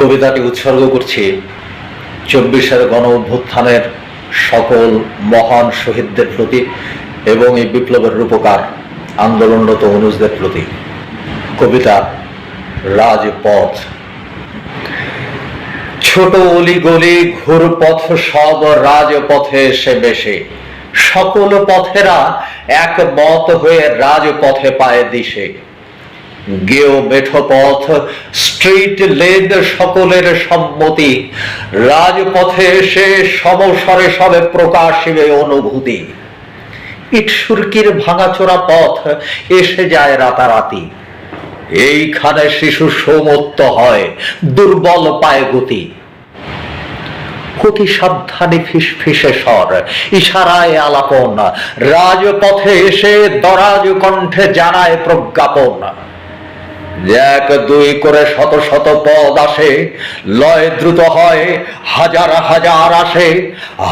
কবিতাটি উৎসর্গ করছি চব্বিশের গণ অভ্যুত্থানের সকল মহান শহীদদের প্রতি এবং এই বিপ্লবের রূপকার আন্দোলনরত অনুজদের প্রতি। কবিতা রাজপথ। ছোট অলি গলি ঘুরপথ সব রাজপথে এসে বেশে। সকল পথেরা এক মত হয়ে রাজপথে পায় দিশে। গেও মেঠো পথ, স্ট্রিট লেন সকলের সম্মতি। রাজপথে এসে সমস্বরে সবে প্রকাশিবে অনুভূতি। ইটসুরকির ভাঙাচোরা পথ, এসে যায় রাতারাতি। এইখানে শিশু সৌমত্ত হয়, দুর্বল পায় গতি। অতি সাবধানে ফিস ফিসে স্বর, ইশারায় আলাপন। রাজপথে এসে দরাজ কণ্ঠে জানায় প্রজ্ঞাপন। এক দুই করে শত শত পদ আসে, লয় দ্রুত হয়, হাজার হাজার আসে,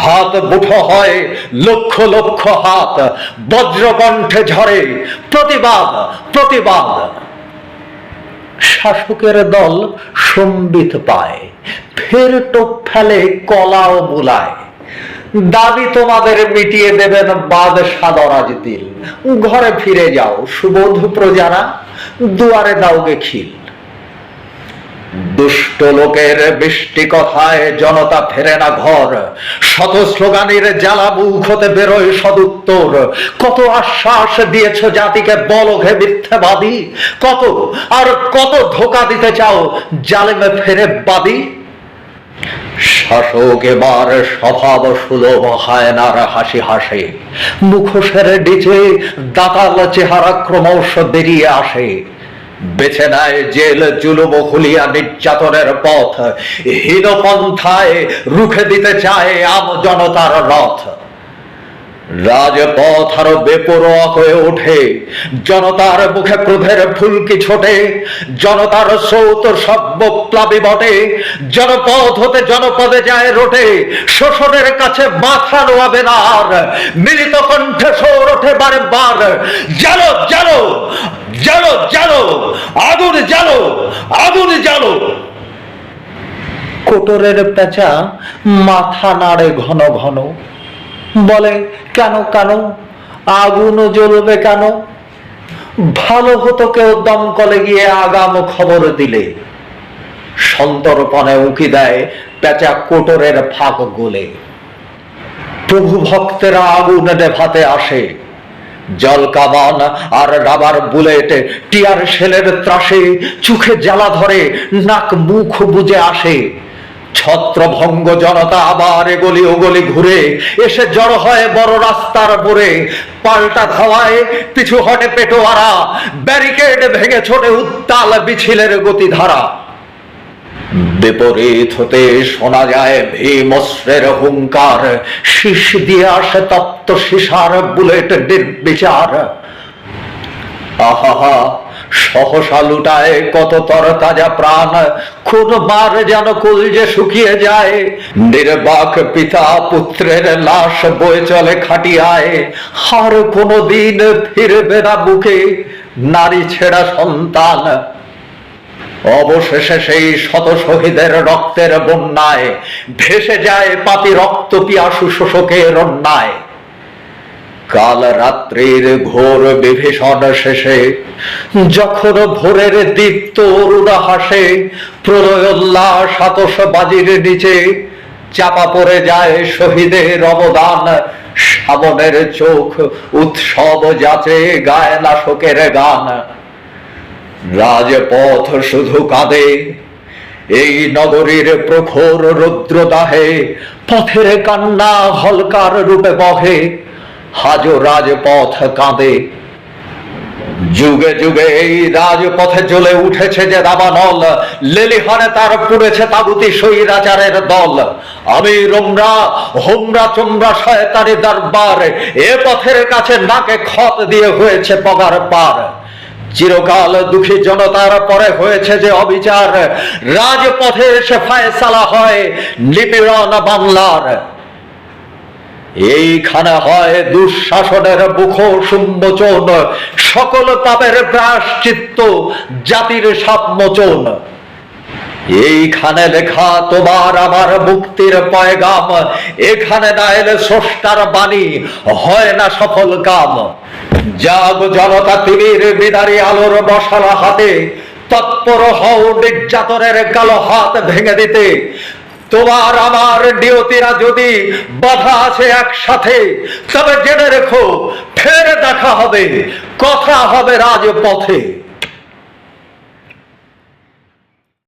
হাত মুঠো হয়, লক্ষ লক্ষ হাত বজ্রকণ্ঠে ঝরে, প্রতিবাদ প্রতিবাদ। শাসকের দল সম্বিত পায়, ফের টোপ ফেলে কলা ও মুলায় দাবি তোমাদের মিটিয়ে দেবেন বাদ সাদরাজ দিল ঘরে ফিরে যাও, সুবোধ প্রজারা। দুয়ারে দাও খিল। দুষ্ট লোকের বৃষ্টি কথায় জনতা ফেরে না ঘর। শত স্লোগানের জ্বালা মুখ হতে বেরোয় সদুত্তর। কত আশ্বাস দিয়েছ জাতিকে, বল ঘে মিথ্যাবাদী। কত, আর কত ধোকা দিতে চাও, জালেমে ফেরে বাদী। শাসক এবার স্বভাব সুলভ হায়নার হাসি হাসে। মুখোশের ডিজে দাতাল চেহারা ক্রমশ বেরিয়ে আসে। বেছে নেয় জেল জুলুম খুলিয়া নির্যাতনের পথ। হীন পন্থায় রুখে দিতে চায় আম জনতার রথ। রাজপথ আরও বেপরোয়া হয়ে ওঠে। জনতার মুখে ক্রোধের ফুলকি ছোটে। জনতার সৌত সব্য প্লাবী বটে। জনপথ হতে জনপদে যায় রোটে। শোষণের কাছে মাথা নোয়াবে আর। মিলিত কণ্ঠে সৌর ওঠে বারে বার জালো জালো জালো জালো, আগুন জালো আগুন জালো। কোটরের পেঁচা মাথা নাড়ে ঘন ঘন। বলে কেন কেন? আগুন জ্বলবে কেন? ভালো হতো কেউ দমকলে গিয়ে আগাম খবর দিলে। সন্তর্পণে উকি দেয় পেঁচা কোটরের ফাঁক গোলে। প্রভু ভক্তেরা আগুন নেভাতে আসে। জল কামান আর রাবার বুলেট টিয়ার সেলের ত্রাসে চোখে জ্বালা ধরে, নাক মুখ বুজে আসে। ছত্রভঙ্গ জনতা আবার এগলি ওগলি ঘুরে, এসে জড়ো হয় বড় রাস্তার মোড়ে। পাল্টা ধাওয়ায় পিছু হটে পেটোয়ারা, ব্যারিকেড ভেঙে ছোটে উত্তাল বিছিলের গতিধারা। বিপরীত হতে শোনা যায় ভীমস্রের হুঙ্কার, শীষ দিয়ে আসে তপ্ত সীসার, বুলেট নির্বিচার। আহা সহসা লুটায়, কত তর তাজা প্রাণ, খুন মার যেন কুল যে শুকিয়ে যায়। নির্বাক পিতা পুত্রের লাশ বয়ে চলে খাটিয়ায়, আর কোনো দিন ফিরবে না বুকে নারী ছেঁড়া সন্তান। অবশেষে সেই শত শহীদের রক্তের বন্যায় ভেসে যায় পাপি রক্ত পিয়াসু শোষকের অন্যায়। কাল রাত্রির ঘোর বিভীষণ শেষে, যখন ভোরের দীপ্ত অরুণা হাসে, প্রলয়োল্লাস আতস বাজির নিচে, চাপা পড়ে যায় শহীদের অবদান, শ্রাবণের চোখ উৎসব যাচে গায় না শোকের গান। রাজপথ শুধু কাঁদে, এই নগরীর প্রখর রুদ্রদাহে, পথের কান্না হলকার রূপে বহে হাজো রাজপথ কাঁদে। যুগে যুগে এই রাজপথে জ্বলে উঠেছে যে দাবানল লেলিহানে তার পুড়েছে তাগুতি সৈরাচারের দল। আমি রোমরা, হোমরা চোমরা শয়তানি দরবার, এ পথের কাছে নাকে খত দিয়ে হয়েছে পগার পার। চিরকাল দুঃখী জনতার পরে হয়েছে যে অবিচার, রাজপথে এসে ফায়সালা হয় নিপীড়ন বাংলার। এইখানে হয় দুঃশাসনের মুখ সুম্মোচন সকল পাপের প্রায়শ্চিত্ত জাতির সাপমোচন এইখানে লেখা, তোমার আমার মুক্তির পয়গাম, এখানে না এলে স্রষ্টার বাণী হয় না সফল কাম। জাগ জনতা তিমির বিদারি আলোর মশালা হাতে, তৎপর হও নির্যাতনের কালো হাত ভেঙে দিতে। তোমার আমার ডিওতিরা যদি বাধা আছে একসাথে, তবে জেনে রেখো, ফের দেখা হবে, কথা হবে রাজপথে।